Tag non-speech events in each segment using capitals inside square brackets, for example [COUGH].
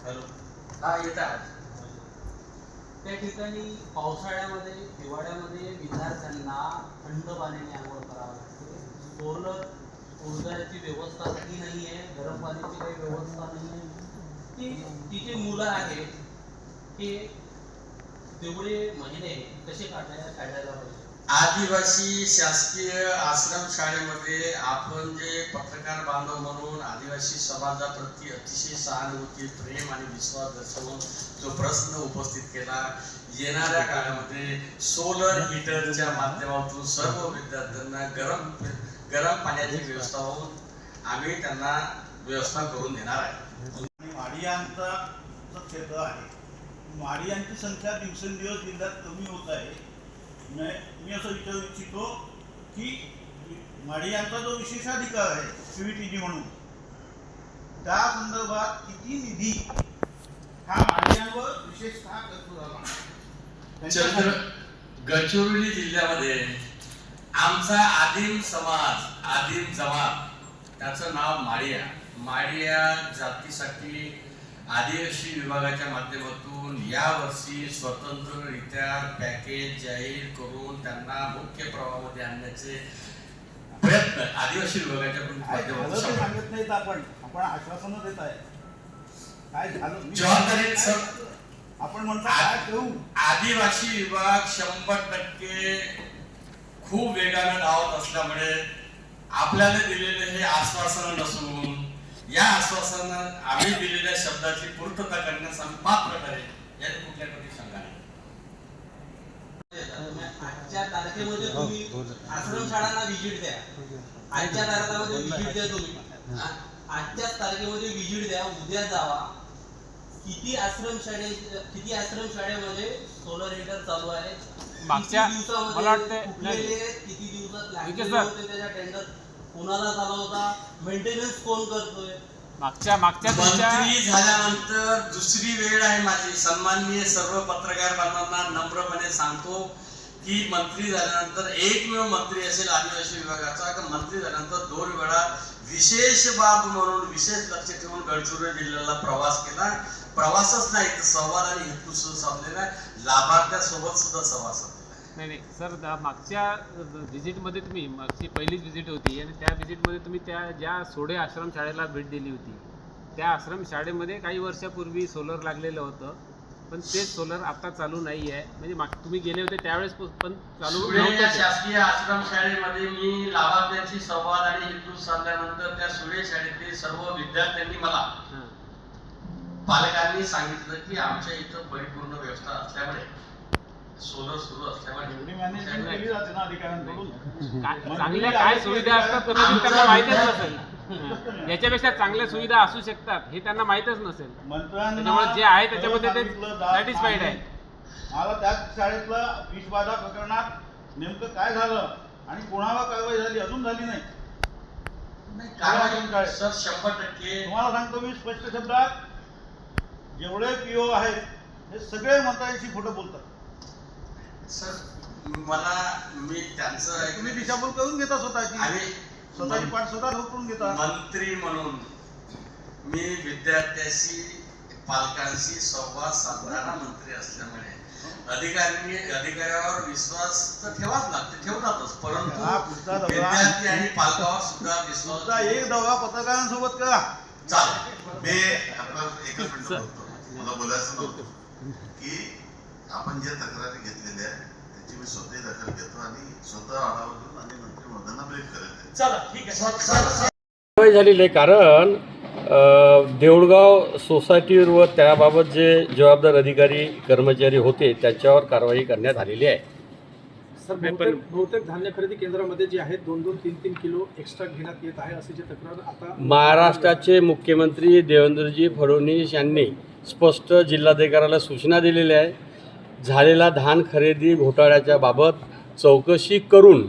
Hello. हा येत आहे त्या ठिकाणी पावसाळ्यामध्ये हिवाळ्यामध्ये विद्यार्थ्यांना थंड पाण्याने आंघोळ करावं लागते. सोलर ऊर्जाची व्यवस्था ती नाही आहे गरम पाण्याची काही व्यवस्था नाही आहे ती ती जी मुलं आहेत ते तेवढे महिने कसे काढायला काढायला पाहिजे आदिवासी शासकीय आश्रम शाळेमध्ये आपण जे पत्रकार बांधव म्हणून आदिवासी समाजाप्रती अतिशय सहानुभूती प्रेम आणि विश्वास दर्शवून जो प्रश्न उपस्थित केला येणाऱ्या काळामध्ये सोलर हीटरच्या माध्यमातून सर्व विद्यार्थ्यांना गरम गरम पाण्याची व्यवस्था होऊन आम्ही त्यांना व्यवस्था करून देणार आहे. माडियांचा क्षेत्र आहे माडियांची संख्या दिवसेंदिवस जिल्ह्यात कमी होत आहे. मी मी असं विचारू इच्छितो की मडियांचा जो विशेषाधिकार आहे सीव्हीटीजी म्हणून त्या संदर्भात किती निधी हा माडियांवर विशेषतः खर्च झाला चंद्र गडचिरोली जिल्ह्यामध्ये आमचा आदिम समाज आदिम जमात त्याचं नाव माडिया. माडिया जातीसाठी आदिवासी विभागाच्या माध्यमातून यावर्षी स्वतंत्ररित्या पॅकेज जाहीर करून त्यांना मुख्य प्रवाहामध्ये आणण्याचे प्रयत्न आदिवासी विभागाच्या माध्यमातून. सांगत नाहीत आपण. आपण आश्वासनं देत आहे. काय झालं? जबाबदारी सर आपण म्हणतो काय करू? आदिवासी विभाग शंभर टक्के खूप वेगाने धावत असल्यामुळे आपल्याला दिलेले हे आश्वासन नसून या आश्वासन आम्ही दिलेल्या शब्दाची पूर्तता करण्यास आम्ही पात्र करेल यात कुठल्या कधी शंका नाही. आजच्या तारखेमध्ये तुम्ही आश्रम शाळांना व्हिजिट द्या. आजच्या तारखेमध्ये व्हिजिट द्या तुम्ही. आजच्याच तारखेमध्ये व्हिजिट द्या. उद्या जावा. किती आश्रम शाळे किती आश्रम शाळेमध्ये सोलर हीटर चालू आहे? मागच्या- मला आहेत, किती दिवसात सर. होते त्याचा टेंडर कोणाला झाला होता? मेंटेनन्स कोण करतोय? मागच्या मागच्या तुमच्या मंत्री झाल्यानंतर दुसरी वेळ आहे माझी. सन्माननीय सर्व पत्रकार बांधवांना नम्रपणे सांगतो की मंत्री झाल्यानंतर एकमेव मंत्री असेल आदिवासी विभागाचा. का मंत्री झाल्यानंतर दोन वेळा विशेष बाब म्हणून विशेष लक्ष ठेवून गडचिरोली जिल्ह्याला प्रवास केला. प्रवासच नाही तर संवाद आणि हेतू सुद्धा साधलेला आहे. लाभार्थ्यासोबत सुद्धा संवाद साधलेला आहे नाही नाही सर दा- मागच्या व्हिजिटमध्ये तुम्ही मागची पहिलीच व्हिजिट होती आणि त्या व्हिजिटमध्ये तुम्ही त्या ज्या सोडे आश्रम शाळेला भेट दिली होती त्या आश्रम शाळेमध्ये काही वर्षापूर्वी सोलर लागलेलं होतं पण ते सोलर आता चालू नाही आहे म्हणजे माग तुम्ही गेले होते त्यावेळेस पण चालू या. शासकीय आश्रम शाळेमध्ये मी लाभार्थ्यांशी संवाद आणि हेतू साधल्यानंतर त्या सुळे शाळेतील सर्व विद्यार्थ्यांनी मला. पालकांनी सांगितलं की आमच्या इथं परिपूर्ण व्यवस्था असल्यामुळे सोलर सुरू असल्यामुळे काय- चांगल्या काय सुविधा असतात कदाचित त्यांना माहीतच नसेल. [LAUGHS] याच्यापेक्षा चांगल्या सुविधा असू शकतात हे त्यांना माहीतच नसेल. मंत्र्यांना त्याच्यामुळे जे आहे त्याच्यामध्ये ते satisfied आहे. मला त्याच शाळेतलं विषबाधा प्रकरणात नेमकं काय झालं आणि कोणावर कारवाई झाली अजून झाली नाही. नाही, कारवाई सर शंभर टक्के. तुम्हाला सांगतो मी स्पष्ट शब्दात जेवढे पीओ आहेत हे सगळे मंत्र्यांशी खोटं बोलतात. सर मला मी त्यांचं तुम्ही दिशाभूल करून घेता स्वतःची. आणि स्वतःची पाठ स्वतः ठोकरून घेता. मंत्री म्हणून मी विद्यार्थ्याशी पालकांशी संवाद साधणारा मंत्री असल्यामुळे अधिकाऱ्यांनी अधिकाऱ्यावर विश्वास तर ठेवाच लागते ठेवतातच परंतु विद्यार्थी आणि पालकावर सुद्धा विश्वास एक दौरा पत्रकारांसोबत करा. चालेल. मी आता एकच मिनिट बोलतो. मला बोलायचं नव्हतं. की आपण ज्या तक्रारी घेतलेल्या आहेत त्याची मी स्वतःही दखल घेतो आणि स्वतः आढावा घेऊन आणि मंत्री महोदयांना ब्रीफ करेल चला ठीक आहे. कारवाई झालेली आहे कारण देऊळगाव सोसायटीवर व त्याबाबत जे जबाबदार अधिकारी कर्मचारी होते त्याच्यावर कारवाई करण्यात आलेली आहे. सर बहुतेक बहुतेक धान्य खरेदी केंद्रामध्ये जे आहेत दोन दोन तीन तीन किलो एक्स्ट्रा घेण्यात येत आहे असे जे तक्रार आता महाराष्ट्राचे मुख्यमंत्री देवेंद्रजी फडणवीस यांनी स्पष्ट जिल्हाधिकाऱ्याला सूचना दिलेल्या आहे. झालेला धान खरेदी घोटाळ्याच्या बाबत चौकशी करून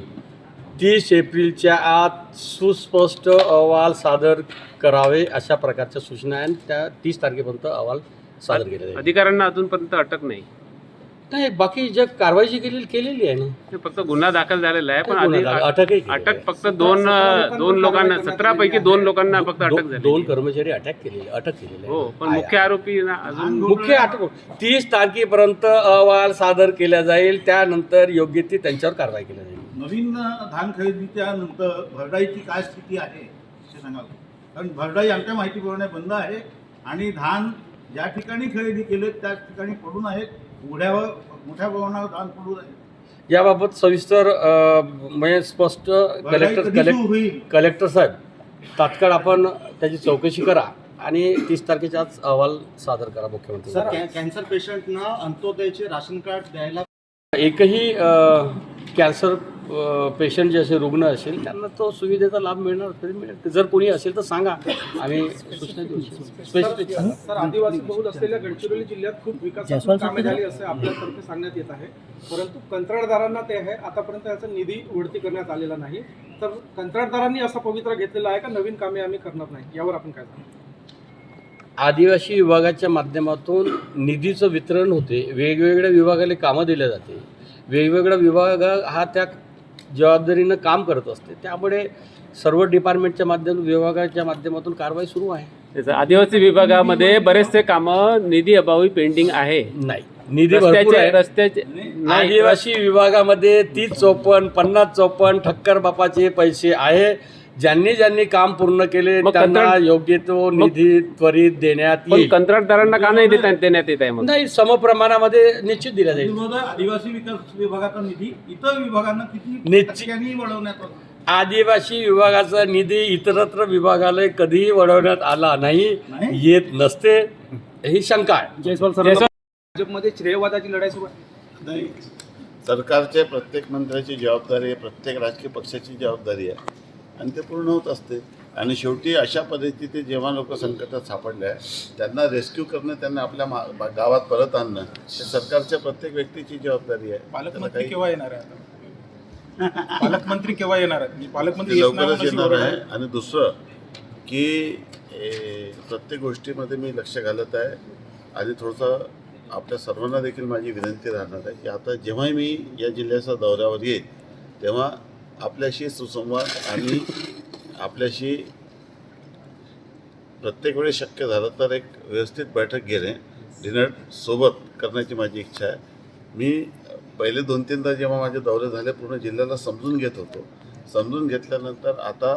तीस एप्रिलच्या आत सुस्पष्ट अहवाल सादर करावे अशा प्रकारच्या सूचना आहेत. आणि त्या तीस तारखेपर्यंत अहवाल सादर केले अधिकाऱ्यांना अजूनपर्यंत अटक नाही. नाही बाकी जे कारवाई जी केलेली केलेली आहे ना. ते फक्त गुन्हा दाखल झालेला आहे पण गुन्हा आधी दाखल- अटकही केलेली अटक. फक्त दोन दोन लोकांना सतरा पैकी दोन लोकांना फक्त अटक दो- झाली दोन कर्मचारी अटॅक केलेले अटक केलेले हो. पण मुख्य आरोपी ना अजून मुख्य अटक तीस तारखेपर्यंत अहवाल सादर केला जाईल. त्यानंतर योग्य ती त्यांच्यावर कारवाई केली जाईल. नवीन धान खरेदीच्या नंतर भरडाईची काय स्थिती आहे ते सांगाल कारण भरडाई आमच्या माहितीप्रमाणे बंद आहे आणि धान ज्या ठिकाणी खरेदी केले त्या ठिकाणी पडून आहेत. मोठ्या प्रमाणावर आहे याबाबत सविस्तर अ, म्हणजे स्पष्ट कलेक्टर कधी कलेक्ट सुरू होईल? कलेक्टर साहेब तात्काळ आपण त्याची चौकशी करा आणि तीस तारखेच्या आज अहवाल सादर करा मुख्यमंत्री सर कॅन्सर पेशंटना अंत्योदयचे राशन कार्ड द्यायला एकही कॅन्सर पेशंट जे असे रुग्ण असेल त्यांना तो सुविधेचा लाभ मिळणार तरी मिळेल. जर कोणी असेल तर सांगा. आम्ही सूचना देऊ आदिवासी बहुल असलेल्या गडचिरोली जिल्ह्यात खूप विकासात्मक कामे झाली असे आपल्यातर्फे सांगण्यात येत आहे. परंतु कंत्राटदारांना ते आहे. आतापर्यंत याचा निधी वळती करण्यात आलेला नाही. तर कंत्राटदारांनी असा पवित्र घेतलेला आहे का? नवीन कामे आम्ही करणार नाही. यावर आपण काय सांगतो आदिवासी विभागाच्या माध्यमातून निधीचं वितरण होते. वेगवेगळ्या विभागाला कामं दिल्या जाते. वेगवेगळा विभाग हा त्या जबाबदारीनं काम करत असते. त्यामुळे सर्व डिपार्टमेंटच्या माध्यमातून विभागाच्या माध्यमातून कारवाई सुरू आहे. आदिवासी विभागामध्ये बरेचसे कामं निधी अभावी पेंडिंग आहे. नाही. निधी रस्त्याचे आदिवासी विभागामध्ये तीस चौपन्न पन्नास चौपन्न ठक्कर बापाचे पैसे आहे. ज्यांनी ज्यांनी काम पूर्ण केले मग त्यांना कंत्राट- योग्य तो निधी त्वरित देण्यात पण येईल. कंत्राटदारांना का नाही देता देण्यात येत आहे मग? नाही समप्रमाणामध्ये निश्चित दिला जाईल. आदिवासी विकास विभागाचा निधी इतर विभागांना किती निश्चित- टक्क्यांनी वळवण्यात आला? आदिवासी विभागाचा निधी इतरत्र विभागाला कधीही वळवण्यात आला नाही नाही? येत नसते ही शंका आहे. जयस्वाल भाजपमध्ये श्रेयवादाची लढाई सुरू आहे. नाही. सरकारच्या प्रत्येक मंत्र्याची जबाबदारी आहे प्रत्येक राजकीय पक्षाची जबाबदारी आहे. आणि ते पूर्ण होत असते. आणि शेवटी अशा परिस्थितीत जेव्हा लोक संकटात सापडले आहे त्यांना रेस्क्यू करणं त्यांना आपल्या गावात परत आणणं हे सरकारच्या प्रत्येक व्यक्तीची जबाबदारी आहे. पालकमंत्री केव्हा येणार आहे पालकमंत्री केव्हा येणार आहेत? म्हणजे पालकमंत्री येत नाही लवकरच येणार आहे. आणि दुसरं की प्रत्येक गोष्टीमध्ये मी लक्ष घालत आहे. आणि थोडंसं आपल्या सर्वांना देखील माझी विनंती राहणार आहे की आता जेव्हाही मी या जिल्ह्याच्या दौऱ्यावर येईल तेव्हा आपल्याशी सुसंवाद आणि आपल्याशी प्रत्येक वेळी शक्य झालं तर एक व्यवस्थित बैठक घेणे डिनर सोबत करण्याची माझी इच्छा आहे. मी पहिले दोन तीनदा जेव्हा माझे दौरे झाले पूर्ण जिल्ह्याला समजून घेत होतो. समजून घेतल्यानंतर आता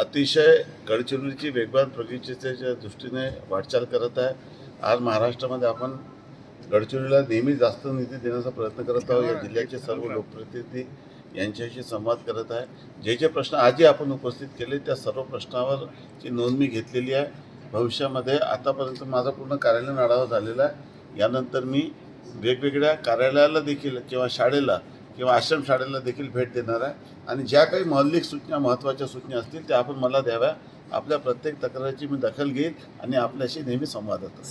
अतिशय गडचिरोलीची वेगवान प्रगतीच्या दृष्टीने वाटचाल करत आहे. आज महाराष्ट्रामध्ये आपण गडचिरोलीला नेहमी जास्त निधी देण्याचा प्रयत्न करत आहोत. या जिल्ह्याचे सर्व लोकप्रतिनिधी यांच्याशी संवाद करत आहे. जे जे प्रश्न आजही आपण उपस्थित केले त्या सर्व प्रश्नावरची नोंद मी घेतलेली आहे. भविष्यामध्ये आतापर्यंत माझा पूर्ण कार्यालयीन आढावा झालेला आहे. यानंतर मी वेगवेगळ्या कार्यालयाला देखील किंवा शाळेला किंवा आश्रम शाळेला देखील भेट देणार आहे. आणि ज्या काही मौलिक सूचना महत्त्वाच्या सूचना असतील त्या आपण मला द्याव्या. आपल्या प्रत्येक तक्रारीची मी दखल घेईल आणि आपल्याशी नेहमी संवाद होतो